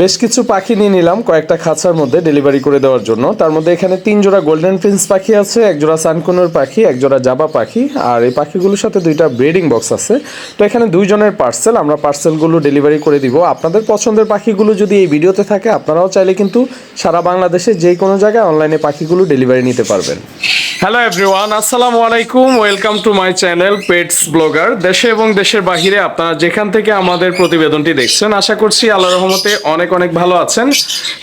বেশ কিছু পাখি নিয়ে নিলাম, কয়েকটা খাঁচার মধ্যে ডেলিভারি করে দেওয়ার জন্য। তার মধ্যে এখানে তিন জোড়া গোল্ডেন প্রিন্স পাখি আছে, এক জোড়া সানকুনোর পাখি, এক জোড়া জাবা পাখি, আর এই পাখিগুলোর সাথে দুইটা ব্রিডিং বক্স আছে। তো এখানে দুইজনের পার্সেল আমরা পার্সেলগুলো ডেলিভারি করে দিব। আপনাদের পছন্দের পাখিগুলো যদি এই ভিডিওতে থাকে, আপনারাও চাইলে কিন্তু সারা বাংলাদেশে যে কোনো জায়গায় অনলাইনে পাখিগুলো ডেলিভারি নিতে পারবেন। হ্যালো এভরিওয়ান আসসালামু আলাইকুম welcome to my channel pets blogger দেশে এবং দেশের বাহিরে আপনারা যেখান থেকে আমাদের প্রতিবেদনটি দেখছেন, আশা করছি আল্লাহ রহমতে অনেক অনেক অনেক ভালো আছেন।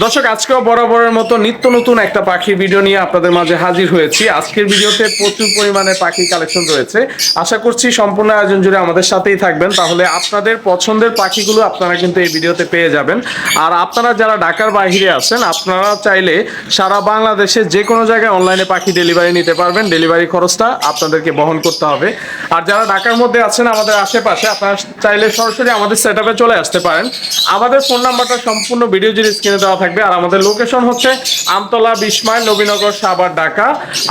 দর্শক, আজকেও বরাবরের মতো নিত্য নতুন একটা পাখির ভিডিও নিয়ে আপনাদের মাঝে হাজির হয়েছি। আজকের ভিডিওতে প্রচুর পরিমাণে পাখি কালেকশন রয়েছে। আশা করছি সম্পূর্ণ আয়োজন জুড়ে আমাদের সাথেই থাকবেন। তাহলে আপনাদের পছন্দের পাখিগুলো আপনারা কিন্তু এই ভিডিওতে পেয়ে যাবেন। আর আপনারা যারা ঢাকার বাহিরে আছেন, আপনারা চাইলে সারা বাংলাদেশে যে কোনো জায়গায় অনলাইনে পাখি ডেলিভারি নিতে পারবেন। ডেলিভারি খরচটা আপনাদেরকে বহন করতে হবে। আর যারা ঢাকার মধ্যে আছেন, আমাদের আশেপাশে, আপনারা চাইলে সরাসরি আমাদের সেট চলে আসতে পারেন। আমাদের ফোন নাম্বারটা সম্পূর্ণ ভিডিও জুড়ে স্ক্রিনে দেওয়া থাকবে, আর আমাদের লোকেশন হচ্ছে আমতলা বিস্ময় নবীনগর সাবার ঢাকা।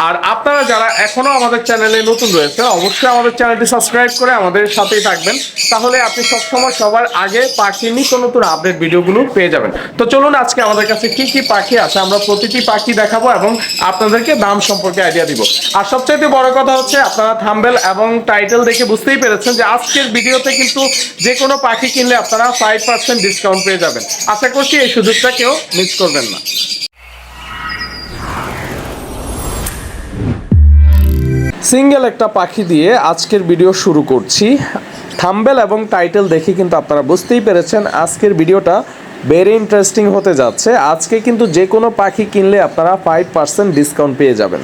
আর আপনারা যারা এখনও আমাদের চ্যানেলে নতুন রয়েছে অবশ্যই আমাদের চ্যানেলটি সাবস্ক্রাইব করে আমাদের সাথেই থাকবেন। তাহলে আপনি সবসময় সবার আগে পাখি নিত্য নতুন আপডেট ভিডিওগুলো পেয়ে যাবেন। তো চলুন আজকে আমাদের কাছে কি কি পাখি আছে, আমরা প্রতিটি পাখি দেখাবো এবং আপনাদেরকে দাম সম্পর্কে আইডিয়া দিব। আর সবচাইতে বড় কথা হচ্ছে, আপনারা থাম্বেল এবং টাইটেল দেখে বুঝতেই পেরেছেন যে আজকের ভিডিওতে কিন্তু যে কোনো পাখি কিনলে আপনারা ফাইভ পার্সেন্ট ডিসকাউন্ট পেয়ে যাবেন। আশা করছি এই সুযোগটা কেউ মিস করবেন না। সিঙ্গেল একটা পাখি দিয়ে আজকের ভিডিও শুরু করছি। থাম্বেল এবং টাইটেল দেখে কিন্তু আপনারা বুঝতেই পেরেছেন আজকের ভিডিওটা ভেরি ইন্টারেস্টিং হতে যাচ্ছে। আজকে কিন্তু যে কোনো পাখি কিনলে আপনারা ফাইভ পার্সেন্ট ডিসকাউন্ট পেয়ে যাবেন।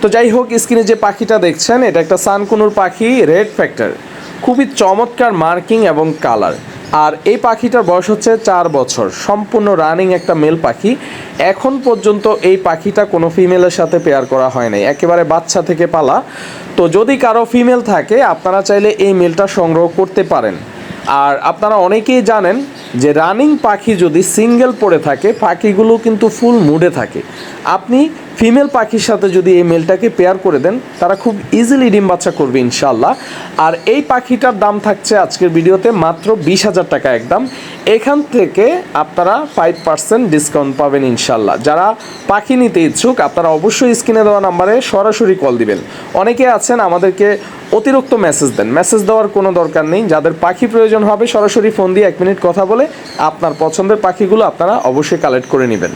তো যাই হোক, স্ক্রিনে যে পাখিটা দেখছেন, এটা একটা সানকুনুর পাখি রেড ফ্যাক্টর খুবই চমৎকার মার্কিং এবং কালার আর এই পাখিটার বয়স হচ্ছে চার বছর। সম্পূর্ণ রানিং একটা মেল পাখি। এখন পর্যন্ত এই পাখিটা কোনো ফিমেলের সাথে পেয়ার করা হয় নাই। একেবারে বাচ্চা থেকে পালা। তো যদি কারও ফিমেল থাকে, আপনারা চাইলে এই মেলটা সংগ্রহ করতে পারেন। আর আপনারা অনেকেই জানেন যে রানিং পাখি যদি সিঙ্গেল পড়ে থাকে, পাখিগুলো কিন্তু ফুল মুডে থাকে। আপনি ফিমেল পাখির সাথে যদি এই মেলটাকে পেয়ার করে দেন, তারা খুব ইজিলি ডিম বাচ্চা করবে ইনশাল্লাহ আর এই পাখিটার দাম থাকছে আজকের ভিডিওতে মাত্র বিশ হাজার টাকা একদম। এখান থেকে আপনারা ফাইভ পার্সেন্ট ডিসকাউন্ট পাবেন ইনশাল্লাহ যারা পাখি নিতে ইচ্ছুক, আপনারা অবশ্যই স্ক্রিনে দেওয়া নাম্বারে সরাসরি কল দিবেন। অনেকে আছেন আমাদেরকে অতিরিক্ত মেসেজ দেন। মেসেজ দেওয়ার কোনো দরকার নেই। যাদের পাখি প্রয়োজন হবে, সরাসরি ফোন দিয়ে এক মিনিট কথা বলে আপনার পছন্দের পাখিগুলো আপনারা অবশ্যই কালেক্ট করে নেবেন।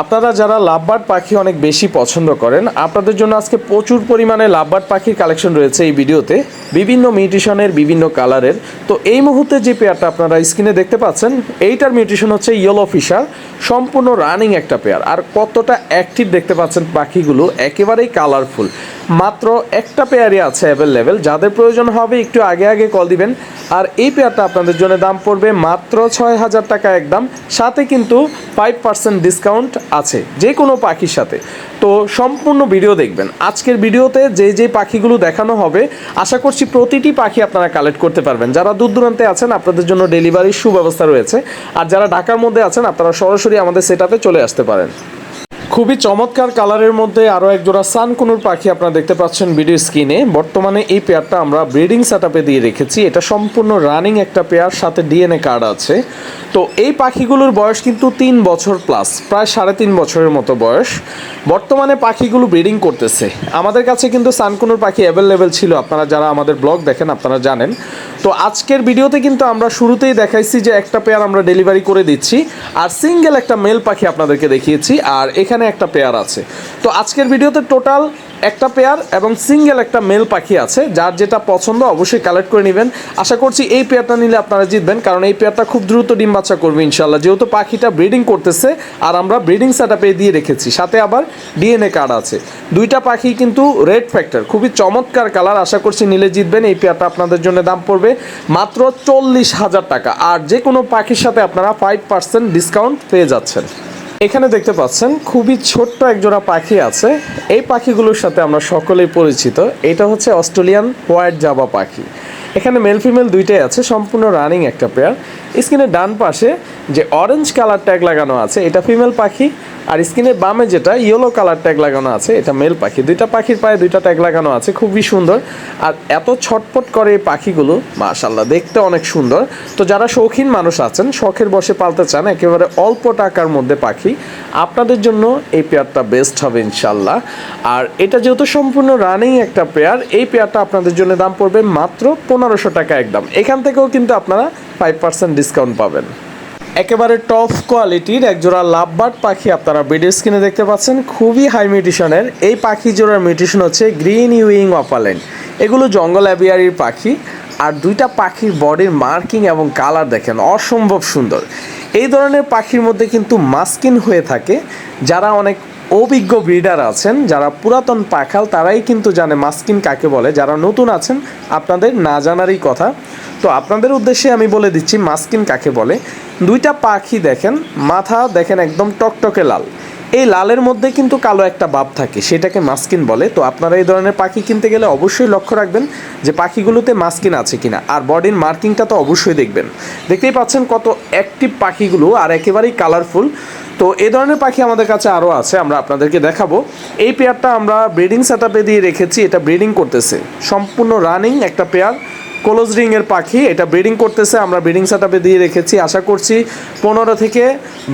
আপনারা যারা লাভবার্ড পাখি অনেক বেশি পছন্দ করেন, আপনাদের জন্য আজকে প্রচুর পরিমাণে লাভবার্ড পাখির কালেকশন রয়েছে এই ভিডিওতে। বিভিন্ন মিউটিশনের, বিভিন্ন কালারের। তো এই মুহূর্তে যে পেয়ারটা আপনারা স্ক্রিনে দেখতে পাচ্ছেন, এইটার মিউটিশন হচ্ছে ইয়েলো ফিশার সম্পূর্ণ রানিং একটা পেয়ার। আর কতটা অ্যাক্টিভ দেখতে পাচ্ছেন পাখিগুলো, একেবারেই কালারফুল মাত্র একটা পেয়ারই আছে অ্যাভেলেবেল যাদের প্রয়োজন হবে, একটু আগে আগে কল দিবেন। আর এই পেয়ারটা আপনাদের জন্য দাম পড়বে মাত্র ছয় হাজার টাকা একদম। সাথে কিন্তু ফাইভ পার্সেন্ট ডিসকাউন্ট আছে, যে কোনো পাখির সাথে। তো সম্পূর্ণ ভিডিও দেখবেন। আজকের ভিডিওতে যে যে পাখিগুলো দেখানো হবে, আশা করছি প্রতিটি পাখি আপনারা কালেক্ট করতে পারবেন। যারা দূর দূরান্তে আছেন, আপনাদের জন্য ডেলিভারির সুব্যবস্থা রয়েছে। আর যারা ঢাকার মধ্যে আছেন, আপনারা সরাসরি আমাদের সেটাতে চলে আসতে পারেন। খুবই চমৎকার কালারের মধ্যে আরও এক জোড়া সানকুনুর পাখি আপনারা দেখতে পাচ্ছেন ভিডিও স্ক্রিনে। বর্তমানে এই পেয়ারটা আমরা ব্রিডিং সেট দিয়ে রেখেছি। এটা সম্পূর্ণ রানিং একটা পেয়ার, সাথে ডিএনএ কার্ড আছে। তো এই পাখিগুলোর বয়স কিন্তু তিন বছর প্লাস প্রায় সাড়ে তিন বছরের মতো বয়স। বর্তমানে পাখিগুলো ব্রিডিং করতেছে। আমাদের কাছে কিন্তু সানকুনুর পাখি অ্যাভেলেবেল ছিল, আপনারা যারা আমাদের ব্লগ দেখেন, আপনারা জানেন। তো আজকের ভিডিওতে কিন্তু আমরা শুরুতেই দেখাইছি যে একটা পেয়ার আমরা ডেলিভারি করে দিচ্ছি। আর সিঙ্গেল একটা মেল পাখি আপনাদেরকে দেখিয়েছি। আর এখানে একটা পেয়ার আছে। তো আজকের ভিডিওতে টোটাল একটা পেয়ার এবং সিঙ্গেল একটা মেল পাখি আছে, যার যেটা পছন্দ অবশ্যই কালেক্ট করে নেবেন। আশা করছি এই পেয়ারটা নিলে আপনারা জিতবেন, কারণ এই পেয়ারটা খুব দ্রুত ডিম বাচ্চা করবে ইনশাল্লাহ যেহেতু পাখিটা ব্রিডিং করতেছে, আর আমরা ব্রিডিং সেট দিয়ে রেখেছি, সাথে আবার ডিএনএ কার্ড আছে। দুইটা পাখি কিন্তু রেড ফ্যাক্টর খুবই চমৎকার কালার আশা করছি নিলে জিতবেন। এই পেয়ারটা আপনাদের জন্য দাম পড়বে মাত্র চল্লিশ হাজার টাকা। আর যে কোনো পাখির সাথে আপনারা ফাইভ পার্সেন্ট ডিসকাউন্ট পেয়ে যাচ্ছেন। এখানে দেখতে পাচ্ছেন খুবই ছোট্ট একজোড়া পাখি আছে। এই পাখিগুলোর সাথে আমরা সকলেই পরিচিত। এটা হচ্ছে অস্ট্রেলিয়ান হোয়াইট জাবা পাখি। এখানে মেল ফিমেল দুইটাই আছে, সম্পূর্ণ রানিং একটা পেয়ার স্ক্রিনের ডান পাশে যে অরেঞ্জ কালার ট্যাগ লাগানো আছে, এটা ফিমেল পাখি, আর স্ক্রিনের বামে যেটা ইয়েলো কালার ট্যাগ লাগানো আছে, এটা মেল পাখি। দুইটা পাখির পায়ে দুইটা ট্যাগ লাগানো আছে, খুবই সুন্দর। আর এত ছটপট করে এই পাখিগুলো মাশাল্লাহ দেখতে অনেক সুন্দর। তো যারা শৌখিন মানুষ আছেন, শখের বসে পালতে চান, একেবারে অল্প টাকার মধ্যে পাখি, আপনাদের জন্য এই পেয়ারটা বেস্ট হবে ইনশাল্লাহ আর এটা যেহেতু সম্পূর্ণ রানিং একটা পেয়ার এই পেয়ারটা আপনাদের জন্য দাম পড়বে মাত্র পনেরোশো টাকা একদম। এখান থেকেও কিন্তু আপনারা ফাইভ পার্সেন্ট ডিসকাউন্ট পাবেন। একেবারে টপ কোয়ালিটির একজোড়া লাভবার্ড পাখি আপনারা ভিডিও স্ক্রিনে দেখতে পাচ্ছেন। খুবই হাই মিউটিশনের এই পাখি জোড়ার মিউটিশন হচ্ছে গ্রিন ইউইং অপালেন এগুলো জঙ্গল অ্যাভিয়ারির পাখি। আর দুইটা পাখির বডির মার্কিং এবং কালার দেখেন, অসম্ভব সুন্দর। এই ধরনের পাখির মধ্যে কিন্তু মাস্কিন হয়ে থাকে। যারা অনেক অভিজ্ঞ ব্রিডার আছেন, যারা পুরাতন পাখাল, তারাই কিন্তু জানে মাস্কিন কাকে বলে। যারা নতুন আছেন, আপনাদের না জানারই কথা। তো আপনাদের উদ্দেশ্যে আমি বলে দিচ্ছি মাস্কিন কাকে বলে। দুইটা পাখি দেখেন, মাথা দেখেন একদম টকটকে লাল। এই লালের মধ্যে কিন্তু কালো একটা বাপ থাকে, সেটাকে মাস্কিন বলে। তো আপনারা এই ধরনের পাখি কিনতে গেলে অবশ্যই লক্ষ্য রাখবেন যে পাখিগুলোতে মাস্কিন আছে কিনা। আর বডির মার্কিংটা তো অবশ্যই দেখবেন। দেখতেই পাচ্ছেন কত অ্যাক্টিভ পাখিগুলো, আর একেবারেই কালারফুল তো এই ধরনের পাখি আমাদের কাছে আরও আছে, আমরা আপনাদেরকে দেখাবো। এই পেয়ারটা আমরা ব্রিডিং সেট দিয়ে রেখেছি, এটা ব্রিডিং করতেছে। সম্পূর্ণ রানিং একটা পেয়ার কোলোজ রিংয়ের পাখি, এটা ব্রিডিং করতেছে, আমরা ব্রিডিং সেট দিয়ে রেখেছি। আশা করছি পনেরো থেকে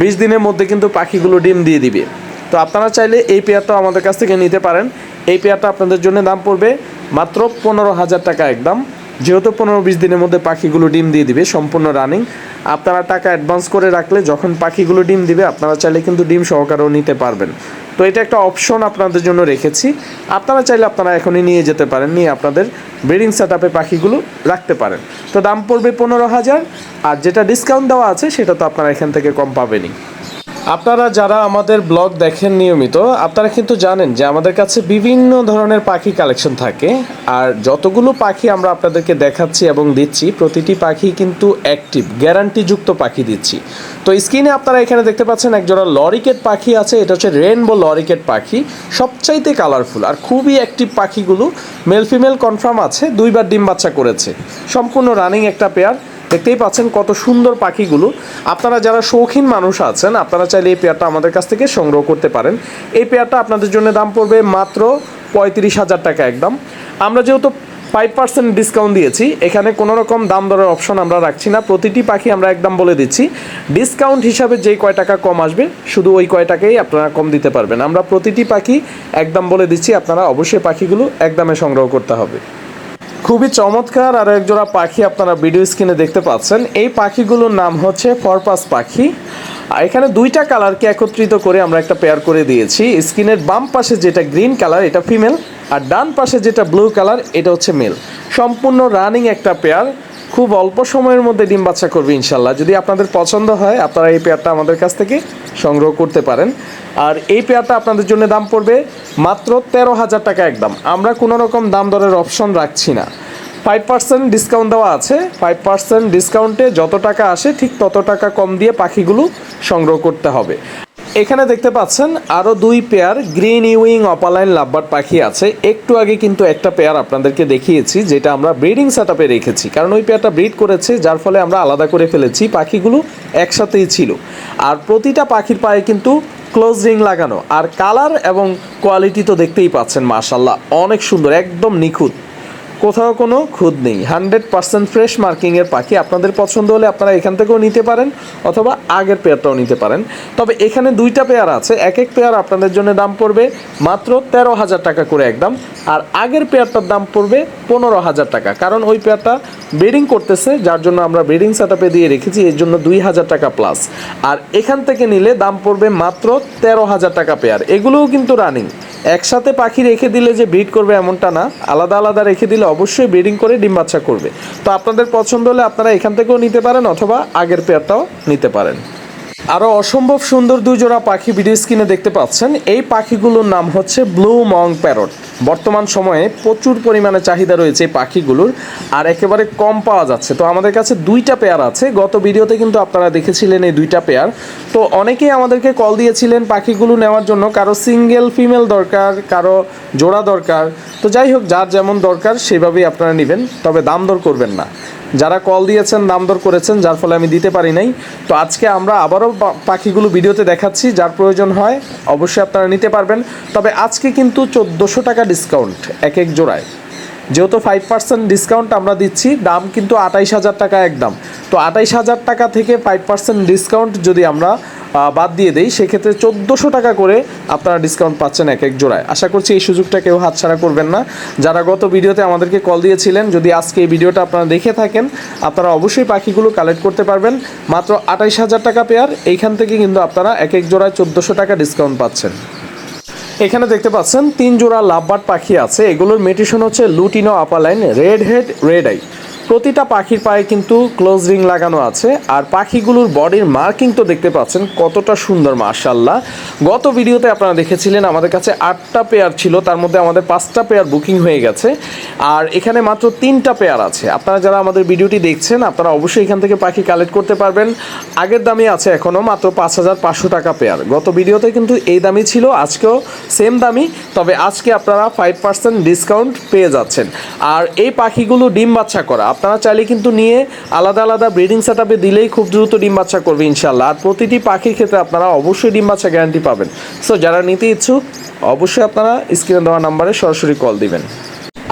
বিশ দিনের মধ্যে কিন্তু পাখিগুলো ডিম দিয়ে দিবে। তো আপনারা চাইলে এই পেয়ারটা আমাদের কাছ থেকে নিতে পারেন। এই পেয়ারটা আপনাদের জন্য দাম পড়বে মাত্র পনেরো হাজার টাকা একদম। যেহেতু পনেরো বিশ দিনের মধ্যে পাখিগুলো ডিম দিয়ে দিবে, সম্পূর্ণ রানিং আপনারা টাকা অ্যাডভান্স করে রাখলে যখন পাখিগুলো ডিম দিবে, আপনারা চাইলে কিন্তু ডিম সহকারেও নিতে পারবেন। তো এটা একটা অপশন আপনাদের জন্য রেখেছি। আপনারা চাইলে আপনারা এখনই নিয়ে যেতে পারেন, নিয়ে আপনাদের ব্রিডিং সেট আপে পাখিগুলো রাখতে পারেন। তো দাম পড়বে পনেরো হাজার, আর যেটা ডিসকাউন্ট দেওয়া আছে, সেটা তো আপনারা এখান থেকে কম পাবেনই। আপনারা যারা আমাদের ব্লগ দেখেন নিয়মিত, আপনারা কিন্তু জানেন যে আমাদের কাছে বিভিন্ন ধরনের পাখি কালেকশন থাকে। আর যতগুলো পাখি আমরা আপনাদেরকে দেখাচ্ছি এবং দিচ্ছি, প্রতিটি পাখি কিন্তু অ্যাক্টিভ গ্যারান্টিযুক্ত পাখি দিচ্ছি। তো স্ক্রিনে আপনারা এখানে দেখতে পাচ্ছেন একজোড়া লরিকেট পাখি আছে, এটা হচ্ছে রেনবো লরিকেট পাখি। সবচাইতে কালারফুল আর খুবই অ্যাক্টিভ পাখিগুলো মেল ফিমেল কনফার্ম আছে, দুইবার ডিম বাচ্চা করেছে। সম্পূর্ণ রানিং একটা পেয়ার দেখতেই পাচ্ছেন কত সুন্দর পাখিগুলো। আপনারা যারা শৌখিন মানুষ আছেন, আপনারা চাইলে এই পেয়ারটা আমাদের কাছ থেকে সংগ্রহ করতে পারেন। এই পেয়ারটা আপনাদের জন্য দাম পড়বে মাত্র পঁয়ত্রিশ হাজার টাকা একদম। আমরা যেহেতু ফাইভ পার্সেন্ট ডিসকাউন্ট দিয়েছি, এখানে কোনো রকম দাম দরের অপশন আমরা রাখছি না। প্রতিটি পাখি আমরা একদম বলে দিচ্ছি। ডিসকাউন্ট হিসাবে যেই কয় টাকা কম আসবে, শুধু ওই কয় টাকাই আপনারা কম দিতে পারবেন। আমরা প্রতিটি পাখি একদম বলে দিচ্ছি, আপনারা অবশ্যই পাখিগুলো একদমে সংগ্রহ করতে হবে। খুবই চমৎকার আর একজোড়া পাখি আপনারা ভিডিও স্ক্রিনে দেখতে পাচ্ছেন। এই পাখিগুলোর নাম হচ্ছে ফরপাস পাখি। আর এখানে দুইটা কালারকে একত্রিত করে আমরা একটা পেয়ার করে দিয়েছি। স্কিনের বাম পাশে যেটা গ্রিন কালার এটা ফিমেল আর ডান পাশে যেটা ব্লু কালার এটা হচ্ছে মেল সম্পূর্ণ রানিং একটা পেয়ার খুব অল্প সময়ের মধ্যে ডিম বাচ্চা করবে ইনশাল্লাহ যদি আপনাদের পছন্দ হয়, আপনারা এই পেয়ারটা আমাদের কাছ থেকে সংগ্রহ করতে পারেন। আর এই পেয়ারটা আপনাদের জন্য দাম পড়বে মাত্র তেরো হাজার টাকা একদম। আমরা কোনো রকম দাম দরের অপশন রাখছি না। ফাইভ পার্সেন্ট ডিসকাউন্ট দেওয়া আছে। ফাইভ পার্সেন্ট ডিসকাউন্টে যত টাকা আসে, ঠিক তত টাকা কম দিয়ে পাখিগুলো সংগ্রহ করতে হবে। এখানে দেখতে পাচ্ছেন আরও দুই পেয়ার গ্রিন ইউইং অপালাইন লাভবার পাখি আছে। একটু আগে কিন্তু একটা পেয়ার আপনাদেরকে দেখিয়েছি, যেটা আমরা ব্রিডিং সেট রেখেছি। কারণ ওই পেয়ারটা ব্রিড করেছে, যার ফলে আমরা আলাদা করে ফেলেছি, পাখিগুলো একসাথেই ছিল। আর প্রতিটা পাখির পায়ে কিন্তু ক্লোজ রিং লাগানো। আর কালার এবং কোয়ালিটি তো দেখতেই পাচ্ছেন মাশাল্লাহ অনেক সুন্দর, একদম নিখুঁত। কোথাও কোনো খুদ নেই। হান্ড্রেড পার্সেন্ট ফ্রেশ মার্কিংয়ের পাখি। আপনাদের পছন্দ হলে আপনারা এখান থেকেও নিতে পারেন, অথবা আগের পেয়ারটাও নিতে পারেন। তবে এখানে দুইটা পেয়ার আছে। এক এক পেয়ার আপনাদের জন্য দাম পড়বে মাত্র তেরো হাজার টাকা করে একদম আর আগের পেয়ারটার দাম পড়বে পনেরো হাজার টাকা। কারণ ওই পেয়ারটা ব্রিডিং করতেছে, যার জন্য আমরা ব্রিডিং সেট দিয়ে রেখেছি, এর জন্য দুই হাজার টাকা প্লাস। আর এখান থেকে নিলে দাম পড়বে মাত্র তেরো হাজার টাকা পেয়ার। এগুলোও কিন্তু রানিং। একসাথে পাখি রেখে দিলে যে ব্রিড করবে এমনটা না। আলাদা আলাদা রেখে দিলে অবশ্যই ব্রিডিং করে ডিম বাচ্চা করবে। তো আপনাদের পছন্দ হলে আপনারা এখান থেকেও নিতে পারেন অথবা আগের পেয়ারটাও নিতে পারেন। আরও অসম্ভব সুন্দর দুই জোড়া পাখি ভিডিও স্ক্রিনে দেখতে পাচ্ছেন। এই পাখিগুলোর নাম হচ্ছে ব্লু মং প্যারট। বর্তমান সময়ে প্রচুর পরিমাণে চাহিদা রয়েছে এই পাখিগুলোর, আর একেবারে কম পাওয়া যাচ্ছে। তো আমাদের কাছে দুইটা পেয়ার আছে। গত ভিডিওতে কিন্তু আপনারা দেখেছিলেন এই দুইটা পেয়ার। তো অনেকেই আমাদেরকে কল দিয়েছিলেন পাখিগুলো নেওয়ার জন্য, কারও সিঙ্গেল ফিমেল দরকার, কারও জোড়া দরকার। তো যাই হোক, যার যেমন দরকার সেভাবেই আপনারা নেবেন, তবে দাম দর করবেন না। যারা কল দিয়েছেন দাম দর করেছেন, যার ফলে আমি দিতে পারি নাই। তো আজকে আমরা আবারও পাখিগুলো ভিডিওতে দেখাচ্ছি, যার প্রয়োজন হয় অবশ্যই আপনারা নিতে পারবেন। তবে আজকে কিন্তু চোদ্দোশো টাকা ডিসকাউন্ট এক এক জোড়ায়। যেহেতু ফাইভ পার্সেন্ট ডিসকাউন্ট আমরা দিচ্ছি, দাম কিন্তু আটাইশ হাজার টাকা একদম। তো আঠাইশ হাজার টাকা থেকে ফাইভ পার্সেন্ট ডিসকাউন্ট যদি আমরা বাদ দিয়ে দেই, সেক্ষেত্রে চোদ্দোশো টাকা করে আপনারা ডিসকাউন্ট পাচ্ছেন এক এক জোড়ায়। আশা করছি এই সুযোগটা কেউ হাতছাড়া করবেন না। যারা গত ভিডিওতে আমাদেরকে কল দিয়েছিলেন, যদি আজকে এই ভিডিওটা আপনারা দেখে থাকেন, আপনারা অবশ্যই পাখিগুলো কালেক্ট করতে পারবেন। মাত্র আঠাইশ হাজার টাকা পেয়ার এইখান থেকে কিন্তু আপনারা এক এক জোড়ায় চোদ্দোশো টাকা ডিসকাউন্ট পাচ্ছেন। এখানে দেখতে পাচ্ছেন, তিন জোড়া লাভবার্ড পাখি আছে। এগুলোর মেটিশন হচ্ছে lutino opaline red head red eye প্রতিটা পাখির পায়ে কিন্তু ক্লোজ রিং লাগানো আছে। আর পাখিগুলোর বডির মার্কিং তো দেখতে পাচ্ছেন, কতটা সুন্দর মার্শাল্লাহ গত ভিডিওতে আপনারা দেখেছিলেন, আমাদের কাছে আটটা পেয়ার ছিল, তার মধ্যে আমাদের পাঁচটা পেয়ার বুকিং হয়ে গেছে। আর এখানে মাত্র তিনটা পেয়ার আছে। আপনারা যারা আমাদের ভিডিওটি দেখছেন, আপনারা অবশ্যই এখান থেকে পাখি কালেক্ট করতে পারবেন। আগের দামই আছে এখনও মাত্র পাঁচ হাজার পাঁচশো টাকা পেয়ার গত ভিডিওতে কিন্তু এই দামই ছিল, আজকেও সেম দামই, তবে আজকে আপনারা ফাইভ পার্সেন্ট ডিসকাউন্ট পেয়ে যাচ্ছেন। আর এই পাখিগুলো ডিম বাচ্চা করা আপনারা চাইলে কিন্তু নিয়ে আলাদা আলাদা ব্রিডিং সেট দিলেই খুব দ্রুত ডিম বাচ্চা করবে ইনশাল্লাহ আর প্রতিটি পাখির ক্ষেত্রে আপনারা অবশ্যই ডিম বাচ্চা গ্যারান্টি পাবেন। সো যারা নিতে ইচ্ছুক, অবশ্যই আপনারা স্ক্রিনে দেওয়া নাম্বারে সরাসরি কল দিবেন।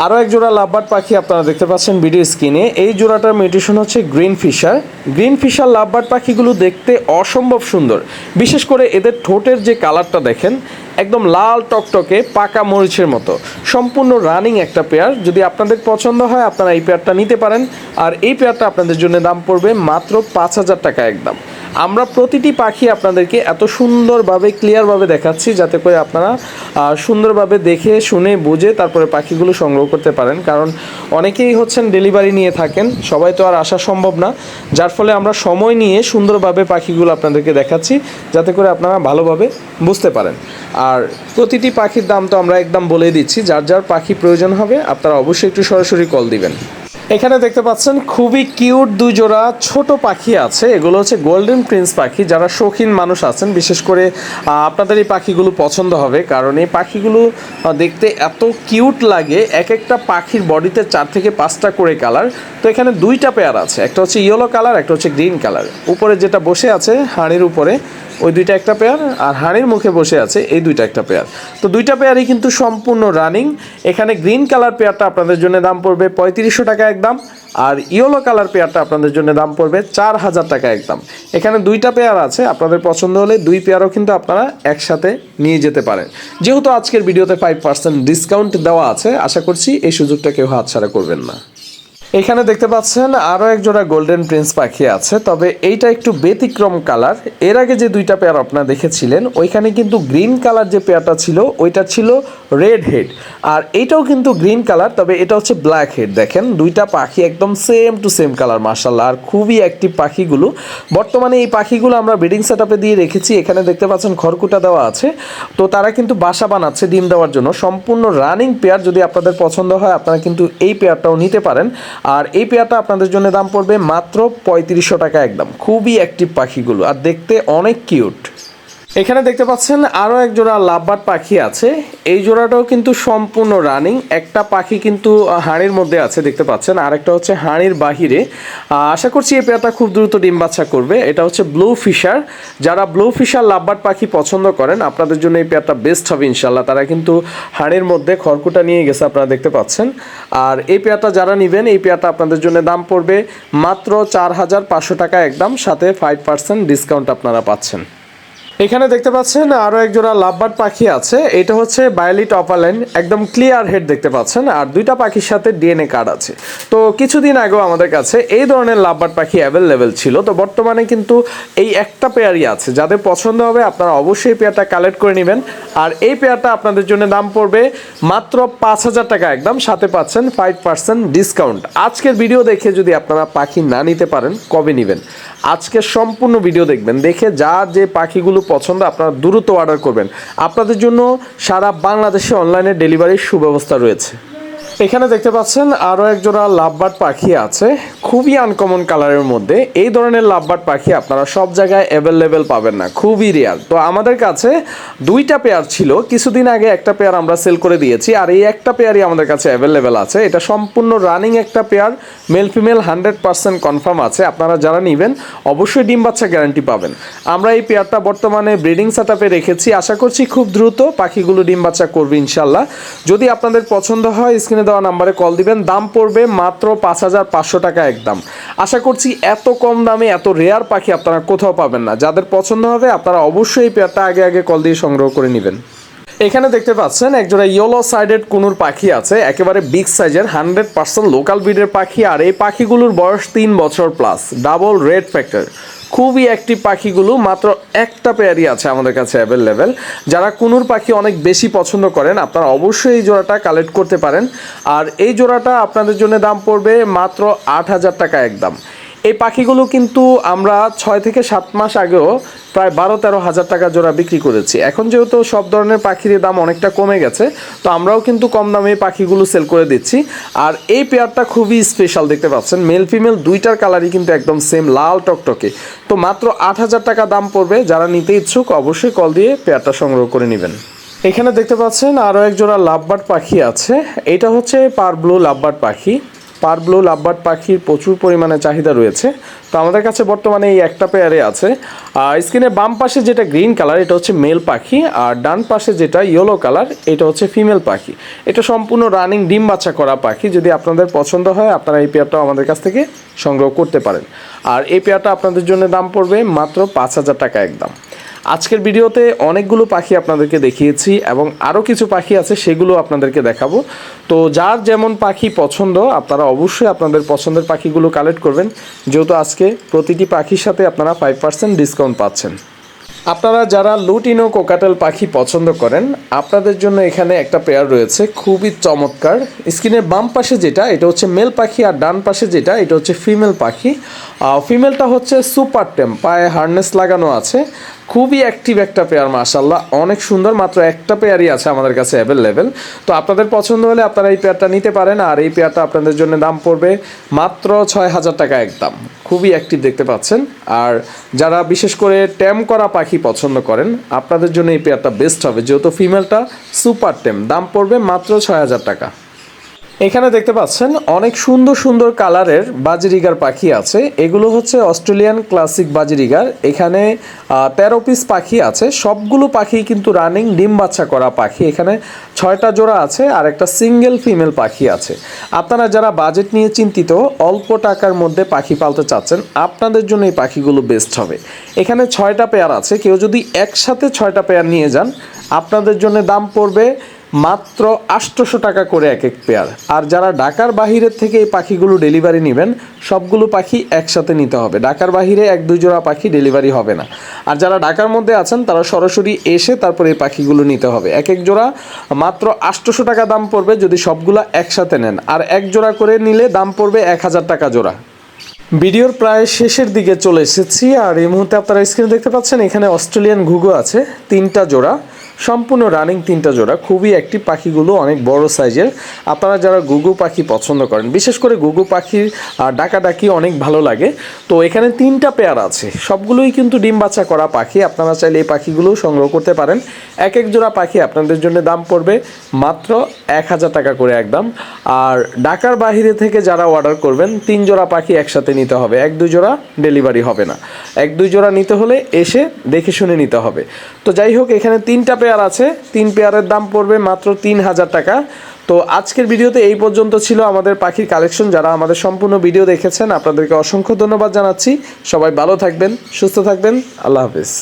আরও এক জোড়া লাভবার্ড পাখি আপনারা দেখতে পাচ্ছেন ভিডিও স্ক্রিনে। এই জোড়াটার মিউটেশন হচ্ছে green Fischer. Green Fischer lovebird পাখিগুলো দেখতে অসম্ভব সুন্দর। বিশেষ করে এদের ঠোঁটের যে কালারটা দেখেন, একদম লাল টকটকে পাকা মরিচের মতো। সম্পূর্ণ রানিং একটা পেয়ার। যদি আপনাদের পছন্দ হয়, আপনারা এই পেয়ারটা নিতে পারেন। আর এই পেয়ারটা আপনাদের জন্য দাম পড়বে মাত্র পাঁচ হাজার টাকা একদম। আমরা প্রতিটি পাখি আপনাদেরকে এত সুন্দরভাবে ক্লিয়ারভাবে দেখাচ্ছি যাতে করে আপনারা সুন্দরভাবে দেখে, শুনে, বুঝে তারপরে পাখিগুলো সংগ্রহ করতে পারেন। কারণ অনেকেই হচ্ছেন ডেলিভারি নিয়ে থাকেন, সবাই তো আর আসা সম্ভব না। যার ফলে আমরা সময় নিয়ে সুন্দরভাবে পাখিগুলো আপনাদেরকে দেখাচ্ছি, যাতে করে আপনারা ভালোভাবে বুঝতে পারেন। আর প্রতিটি পাখির দাম তো আমরা একদম বলে দিচ্ছি, যার যার পাখি প্রয়োজন হবে, আপনারা অবশ্যই একটু সরাসরি কল দিবেন। এখানে দেখতে পাচ্ছেন খুবই কিউট দুই জোড়া ছোট পাখি আছে। এগুলো হচ্ছে গোল্ডেন প্রিন্স পাখি। যারা শৌখিন মানুষ আছেন, বিশেষ করে আপনাদের এই পাখিগুলো পছন্দ হবে কারণ এই পাখিগুলো দেখতে এত কিউট লাগে। এক একটা পাখির বডিতে চার থেকে পাঁচটা করে কালার। তো এখানে দুইটা পেয়ার আছে। একটা হচ্ছে ইয়েলো কালার একটা হচ্ছে গ্রিন কালার উপরে যেটা বসে আছে, হাড়ির উপরে, ওই দুইটা একটা পেয়ার আর হাড়ির মুখে বসে আছে, এই দুইটা একটা পেয়ার তো দুইটা পেয়ারই কিন্তু সম্পূর্ণ রানিং এখানে গ্রিন কালার পেয়ারটা আপনাদের জন্য দাম পড়বে পঁয়ত্রিশশো টাকা একদম আর ইয়েলো কালার পেয়ারটা আপনাদের জন্য দাম পড়বে চার হাজার টাকা একদম এখানে দুইটা পেয়ার আছে, আপনাদের পছন্দ হলে দুই পেয়ারও কিন্তু আপনারা একসাথে নিয়ে যেতে পারেন। যেহেতু আজকের ভিডিওতে ফাইভ পার্সেন্ট ডিসকাউন্ট দেওয়া আছে, আশা করছি এই সুযোগটা কেউ হাতছাড়া করবেন না। এখানে দেখতে পাচ্ছেন আরও এক জোড়া গোল্ডেন প্রিন্স পাখি আছে, তবে এইটা একটু ব্যতিক্রম কালার। এর আগে যে দুইটা পেয়ার আপনারা দেখেছিলেন, ওইখানে কিন্তু গ্রিন কালার যে পেয়ারটা ছিল, ওইটা ছিল রেড হেড আর এইটাও কিন্তু গ্রিন কালার তবে এটা হচ্ছে ব্ল্যাক হেড দেখেন। দুইটা পাখি একদম সেম টু সেম কালার মার্শাল্লাহ আর খুবই অ্যাক্টিভ পাখিগুলো। বর্তমানে এই পাখিগুলো আমরা ব্রিডিং সেট দিয়ে রেখেছি, এখানে দেখতে পাচ্ছেন খড়কুটা দেওয়া আছে। তো তারা কিন্তু বাসা বানাচ্ছে ডিম দেওয়ার জন্য। সম্পূর্ণ রানিং পেয়ার যদি আপনাদের পছন্দ হয়, আপনারা কিন্তু এই পেয়ারটাও নিতে পারেন। আর এই পেয়ারটা আপনাদের জন্য দাম পড়বে মাত্র পঁয়ত্রিশশো টাকা একদম। খুবই অ্যাক্টিভ পাখিগুলো। আর দেখতে অনেক কিউট এখানে দেখতে পাচ্ছেন আরও এক জোড়া লাভবার্ড পাখি আছে। এই জোড়াটাও কিন্তু সম্পূর্ণ রানিং। একটা পাখি কিন্তু হাঁড়ির মধ্যে আছে দেখতে পাচ্ছেন আর একটা হচ্ছে হাঁড়ির বাহিরে। আশা করছি এই পেয়ারটা খুব দ্রুত ডিম বাচ্চা করবে। এটা হচ্ছে ব্লু ফিশার। যারা ব্লু ফিশার লাভবার্ড পাখি পছন্দ করেন, আপনাদের জন্য এই পেয়ারটা বেস্ট হবে ইনশাল্লাহ তারা কিন্তু হাঁড়ির মধ্যে খড়কুটা নিয়ে গেছে, আপনারা দেখতে পাচ্ছেন। আর এই পেয়ারটা যারা নেবেন, এই পেয়ারটা আপনাদের জন্য দাম পড়বে মাত্র চার হাজার পাঁচশো টাকা একদম। সাথে ফাইভ পার্সেন্ট ডিসকাউন্ট আপনারা পাচ্ছেন। এখানে দেখতে পাচ্ছেন আরও এক জোড়া লাভবার্ড পাখি আছে। এটা হচ্ছে বায়োলিট অপালাইন একদম ক্লিয়ার হেড দেখতে পাচ্ছেন। আর দুইটা পাখির সাথে ডিএনএ কার্ড আছে। তো কিছুদিন আগেও আমাদের কাছে এই ধরনের লাভবার্ড পাখি অ্যাভেলেবেল ছিল। তো বর্তমানে কিন্তু এই একটা পেয়ারই আছে। যাদের পছন্দ হবে, আপনারা অবশ্যই পেয়ারটা কালেক্ট করে নেবেন। আর এই পেয়ারটা আপনাদের জন্য দাম পড়বে মাত্র পাঁচ হাজার টাকা একদম। সাথে পাচ্ছেন ফাইভ পার্সেন্ট ডিসকাউন্ট আজকের ভিডিও দেখে যদি আপনারা পাখি না নিতে পারেন, কবে নেবেন? আজকের সম্পূর্ণ ভিডিও দেখবেন। দেখে যা যে পাখিগুলো পছন্দ আপনারা দ্রুত অর্ডার করবেন। আপনাদের জন্য সারা বাংলাদেশে অনলাইনে ডেলিভারির সুব্যবস্থা রয়েছে। এখানে দেখতে পাচ্ছেন আরও এক জোড়া লাভবার্ড পাখি আছে, খুবই আনকমন কালারের মধ্যে। এই ধরনের লাভবার্ড পাখি আপনারা সব জায়গায় অ্যাভেলেবেল পাবেন না, খুবই রেয়ার তো আমাদের কাছে দুইটা পেয়ার ছিল, কিছুদিন আগে একটা পেয়ার আমরা সেল করে দিয়েছি, আর এই একটা পেয়ারই আমাদের কাছে অ্যাভেলেবেল আছে। এটা সম্পূর্ণ রানিং একটা pair male female hundred percent confirm আছে। আপনারা যারা নেবেন, অবশ্যই ডিম বাচ্চা গ্যারান্টি পাবেন। আমরা এই পেয়ারটা বর্তমানে ব্রিডিং সেট রেখেছি। আশা করছি খুব দ্রুত পাখিগুলো ডিম বাচ্চা করবে ইনশাল্লাহ যদি আপনাদের পছন্দ হয় স্ক্রিনে দেওয়া নাম্বারে কল দিবেন। দাম পড়বে মাত্র পাঁচ হাজার পাঁচশো টাকা একদম। আশা করছি এত কম দামে, এত রেয়ার পাখি আপনারা কোথাও পাবেন না। যাদের পছন্দ হবে, আপনারা অবশ্যই এই পেয়ারটা আগে আগে কল দিয়ে সংগ্রহ করে নেবেন। এখানে দেখতে পাচ্ছেন, একজোড়া ইয়েলো সাইডেড কুনুর পাখি আছে, একেবারে বিগ সাইজের হান্ড্রেড পার্সেন্ট লোকাল ব্রিডের পাখি। আর এই পাখিগুলোর বয়স তিন বছর প্লাস ডাবল রেড ফ্যাক্টর খুবই অ্যাক্টিভ পাখিগুলো মাত্র একটা পেয়ারই আছে আমাদের কাছে অ্যাভেলেবেল যারা কুনুর পাখি অনেক বেশি পছন্দ করেন, আপনারা অবশ্যই এই জোড়াটা কালেক্ট করতে পারেন। আর এই জোড়াটা আপনাদের জন্য দাম পড়বে মাত্র আট হাজার টাকা একদম। এই পাখিগুলো কিন্তু আমরা ছয় থেকে সাত মাস আগেও প্রায় বারো, তেরো হাজার টাকা জোড়া বিক্রি করেছি। এখন যেহেতু সব ধরনের পাখির দাম অনেকটা কমে গেছে, তো আমরাও কিন্তু কম দামে পাখিগুলো সেল করে দিচ্ছি। আর এই পেয়ারটা খুবই স্পেশাল দেখতে পাচ্ছেন মেল ফিমেল দুইটার কালারই কিন্তু একদম সেম লাল টকটকে। তো মাত্র আট হাজার টাকা দাম পড়বে, যারা নিতে ইচ্ছুক অবশ্যই কল দিয়ে পেয়ারটা সংগ্রহ করে নেবেন। এখানে দেখতে পাচ্ছেন আরও এক জোড়া লাভবার্ড পাখি আছে, এটা হচ্ছে পার ব্লু লাভবার্ড পাখি। পার ব্লু লাভবার্ড পাখির প্রচুর পরিমাণে চাহিদা রয়েছে। তো আমাদের কাছে বর্তমানে এই একটা পেয়ারে আছে। আর স্ক্রিনের বাম পাশে যেটা গ্রিন কালার এটা হচ্ছে মেল পাখি। আর ডান পাশে যেটা ইয়েলো কালার এটা হচ্ছে ফিমেল পাখি। এটা সম্পূর্ণ রানিং ডিম বাচ্চা করা পাখি। যদি আপনাদের পছন্দ হয়, আপনারা এই পেয়ারটাও আমাদের কাছ থেকে সংগ্রহ করতে পারেন। আর এই পেয়ারটা আপনাদের জন্য দাম পড়বে মাত্র পাঁচ হাজার টাকা একদম। আজকের ভিডিওতে অনেকগুলো পাখি আপনাদেরকে দেখিয়েছি এবং আরও কিছু পাখি আছে, সেগুলো আপনাদেরকে দেখাবো। তো যার যেমন পাখি পছন্দ, আপনারা অবশ্যই আপনাদের পছন্দের পাখিগুলো কালেক্ট করবেন। যেহেতু আজকে প্রতিটি পাখির সাথে আপনারা ফাইভ পার্সেন্ট ডিসকাউন্ট পাচ্ছেন। আপনারা যারা লুটিনো কোকাটেল পাখি পছন্দ করেন, আপনাদের জন্য এখানে একটা পেয়ার রয়েছে, খুবই চমৎকার। স্ক্রিনের বাম পাশে যেটা, এটা হচ্ছে মেল পাখি, আর ডান পাশে যেটা, এটা হচ্ছে ফিমেল পাখি। ফিমেলটা হচ্ছে সুপার টেম পায়ে হার্নেস লাগানো আছে। খুবই অ্যাক্টিভ একটা পেয়ার মাশাল্লাহ অনেক সুন্দর, মাত্র একটা পেয়ারই আছে আমাদের কাছে অ্যাভেলেবেল তো আপনাদের পছন্দ হলে আপনারা এই পেয়ারটা নিতে পারেন, আর এই পেয়ারটা আপনাদের জন্য দাম পড়বে মাত্র ছয় হাজার টাকা একদম। খুবই অ্যাক্টিভ দেখতে পাচ্ছেন। আর যারা বিশেষ করে ট্যাম করা পাখি পছন্দ করেন, আপনাদের জন্য এই পেয়ারটা বেস্ট হবে। যেহেতু ফিমেলটা সুপার টেম দাম পড়বে মাত্র ছয় হাজার টাকা। এখানে দেখতে পাচ্ছেন অনেক সুন্দর সুন্দর কালারের বাজিরিগার পাখি আছে। এগুলো হচ্ছে অস্ট্রেলিয়ান ক্লাসিক বাজিরিগার। এখানে তেরো পিস পাখি আছে। সবগুলো পাখি কিন্তু রানিং ডিম বাচ্চা করা পাখি। এখানে ছয়টা জোড়া আছে আর একটা সিঙ্গেল ফিমেল পাখি আছে। আপনারা যারা বাজেট নিয়ে চিন্তিত, অল্প টাকার মধ্যে পাখি পালতে চাচ্ছেন, আপনাদের জন্য এই পাখিগুলো বেস্ট হবে। এখানে ছয়টা পেয়ার আছে। কেউ যদি একসাথে ছয়টা পেয়ার নিয়ে যান, আপনাদের জন্য দাম পড়বে মাত্র আটশোশো টাকা করে এক এক পেয়ার। আর যারা ঢাকার বাহিরের থেকে এই পাখিগুলো ডেলিভারি নেবেন, সবগুলো পাখি একসাথে নিতে হবে। ঢাকার বাহিরে এক দুই জোড়া পাখি ডেলিভারি হবে না। আর যারা ঢাকার মধ্যে আছেন, তারা সরাসরি এসে তারপর এই পাখিগুলো নিতে হবে। এক এক জোড়া মাত্র আটশোশো টাকা দাম পড়বে যদি সবগুলো একসাথে নেন। আর এক জোড়া করে নিলে দাম পড়বে এক হাজার টাকা জোড়া। ভিডিওর প্রায় শেষের দিকে চলে এসেছি। আর এই মুহূর্তে আপনারা স্ক্রিনে দেখতে পাচ্ছেন, এখানে অস্ট্রেলিয়ান ঘুঘু আছে, তিনটা জোড়া। সম্পূর্ণ রানিং তিনটা জোড়া, খুবই একটি পাখিগুলো, অনেক বড় সাইজের আপনারা যারা গুগু পাখি পছন্দ করেন, বিশেষ করে গুগু পাখির ডাকাডাকি অনেক ভালো লাগে। তো এখানে তিনটা পেয়ার আছে। সবগুলোই কিন্তু ডিম বাচ্চা করা পাখি। আপনারা চাইলে এই পাখিগুলো সংগ্রহ করতে পারেন। এক এক জোড়া পাখি আপনাদের জন্য দাম পড়বে মাত্র এক হাজার টাকা করে একদম। আর ঢাকার বাহিরে থেকে যারা অর্ডার করবেন, তিন জোড়া পাখি একসাথে নিতে হবে। এক দুই জোড়া ডেলিভারি হবে না। এক দুই জোড়া নিতে হলে এসে দেখে শুনে নিতে হবে। তো যাই হোক, এখানে তিনটা পেয়ার আছে, তিন পেয়ারের দাম পড়বে মাত্র তিন হাজার টাকা। তো আজকের ভিডিওতে এই পর্যন্ত ছিল আমাদের পাখির কালেকশন যারা আমাদের সম্পূর্ণ ভিডিও দেখেছেন, আপনাদেরকে অসংখ্য ধন্যবাদ জানাচ্ছি। সবাই ভালো থাকবেন, সুস্থ থাকবেন। আল্লাহ হাফিজ।